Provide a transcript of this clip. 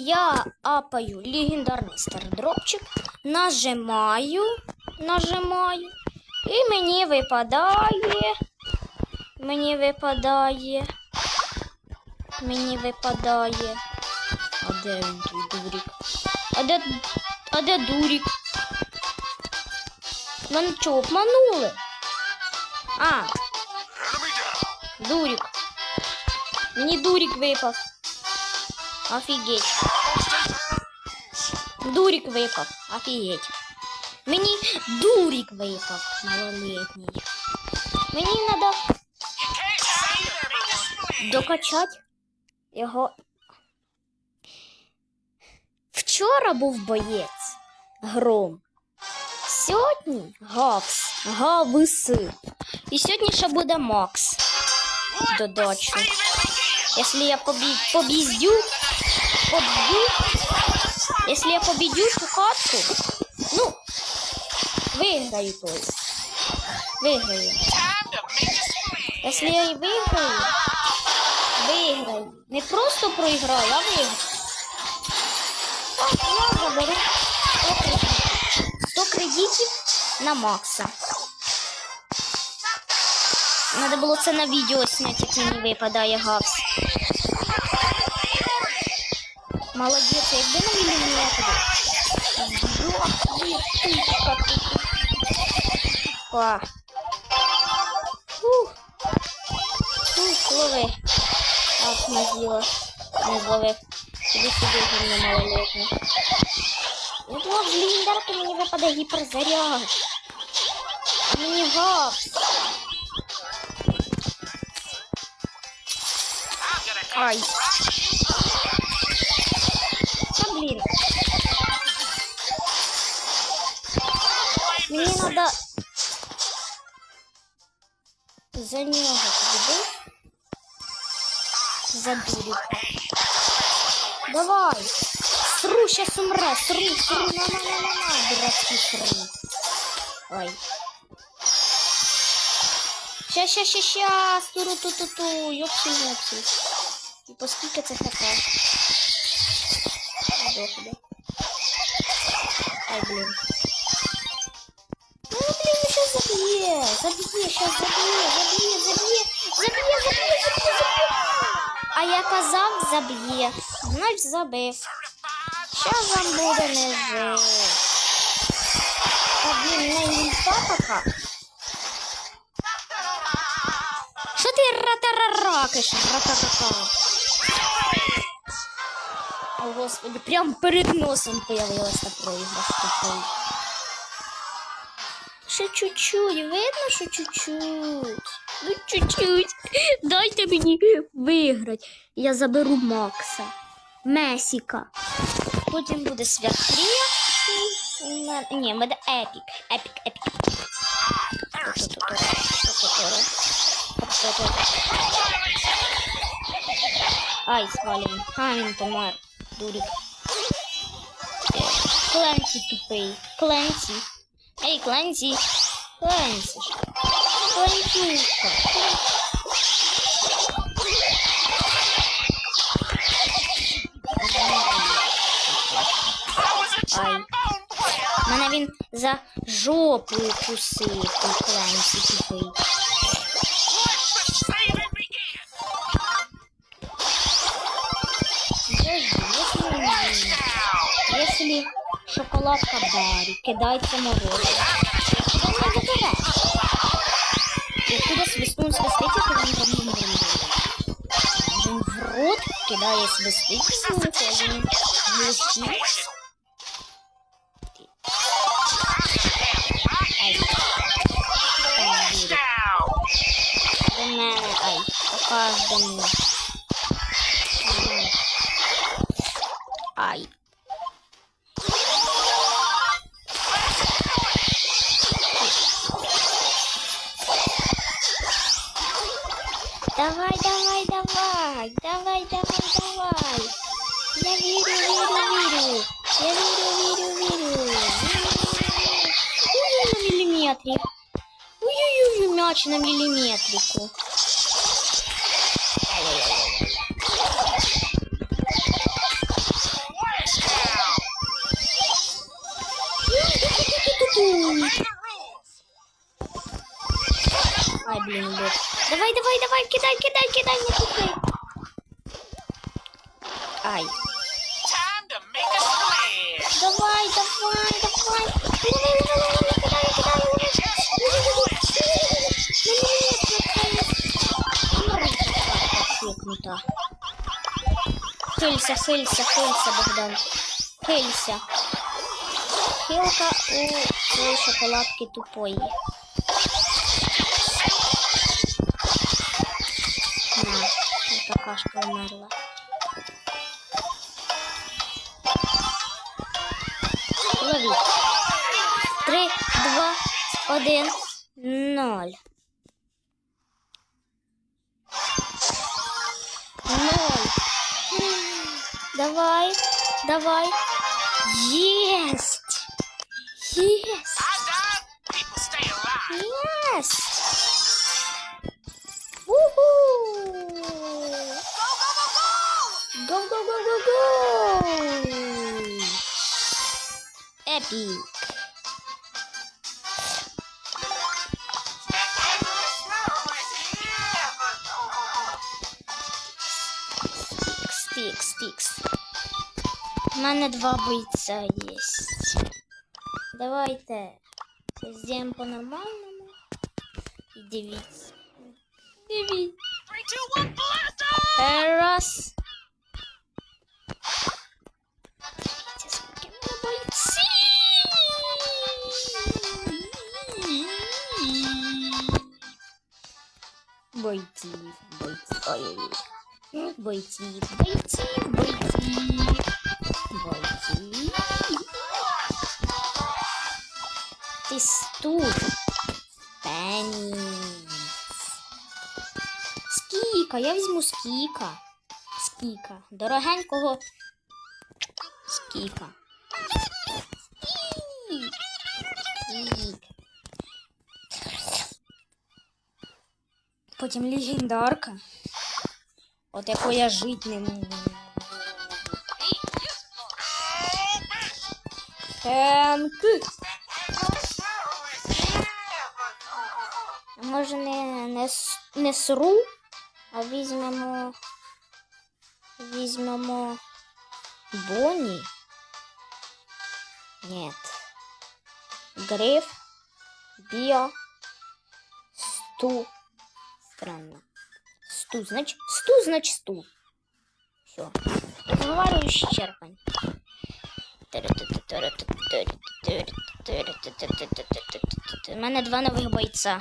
я апаю легендарний стардропчик, нажимаю, нажимаю, і мені випадає. Мені випадає. Мені випадає. А де він той дурік? А де, а де дурік? Мене що, обманули? А, дурік. Мені дурік випав. Офігеть. Дурік випав. Офігеть. Мені дурік випав. Малолетній. Мені треба докачати його. Вчора був боєць. Гром. Сьогодні Гавс. Гавс. І сьогодні ще буде Макс. Додачу. Якщо я побі... побіздю, поб'ю, якщо я побідю цю катку, ну, виграю то есть. Виграю. Якщо я і виграю, виграю. Не просто проіграю, а виграю. Так, я заберу 100 кредитів. 100 кредитів на Макса. Надо було це на відео зняти, як мені випадає гавс. Молодець, якби на міліметри. Па. Фух. Фух, лови. Ах, не з'їла. Не зловив. Іди сюди, гімно малолетний. Я думав, з легендарки мені випаде гіперзаряд. Мені гавс. Ай. Та блін. Мені надо за нього туди. За дурика. Давай. Сру, сейчас умре. Сру, сру, на, на, на, на, на, дурацкий сру. Ой. Щас, щас, щас, щас. Туру, ту, ту, ту. Йопсі. І по скільки це хп? Доходи. Ай, блін. Ну, блін, ну щас заб'є. Заб'є, щас заб'є, заб'є, заб'є. Заб'є, заб'є, заб'є, заб'є. А я казав, заб'є. Значить, забив. Щас вам буде не жив. Та блін, не ульта така. Що ти ратараракиш, ратарака? О, господи, прям перед носом появилась та проіграш тупий. Ще чуть-чуть, видно, що чуть-чуть. Ну, чуть-чуть. Дайте мені виграти. Я заберу Макса. Месіка. Потім буде святрія. Ні, буде епік. Епік, епік. Ай, свалим. А, він. Дурик. Кленці тупий. Кленці. Ей, Кленці. Кленці. Кленцюшка. Ай. Мене він за жопу укусив, той Кленці тупий. Шоколадка Барри кидається морозиво, то не забереш. Якщо свистун свистить, то він там не може. Він в рот кидає свистить свинку, а він глушить. Ай. Там буде. До мене, ай, покаж до мене. Ай. Давай, давай, давай, давай, давай, давай. Я верю, верю, верю. Я верю, верю, верю. Ой, на миллиметре. Ой-ой-ой, мяч на миллиметрику. Кидай, кидай, не тупи. Ай. Time to make a splash. Давай, давай, давай. Лови, лови, кидай, кидай, Хилься, хилься, хилься, Богдан. Хилься. Хилка у шоколадки тупої. Один, ноль. Ноль. Давай, давай. Есть. Есть. I Стікс, стікс. У мене два бойця є. Давайте зробимо по-нормальному. І дивіться. Дивіться. Three, two, one, blast off! Раз. Дивіться, скільки в Бойців, ой-ой-ой. Бойців, бойців, бойців, бойців. Пеніс. Скіка, я візьму скіка. Скіка. Дорогенького скіка. Скік. Скік. Потім легендарка. От якої я жити не можу. Хенк. Може не, не, не сру, а візьмемо. Візьмемо Бонні. Нет. Гриф. Біо. Сту. Странно. Сту, значит, сту, значит, сту. Все. Разговаривающий черпань. У мене два нових бойця.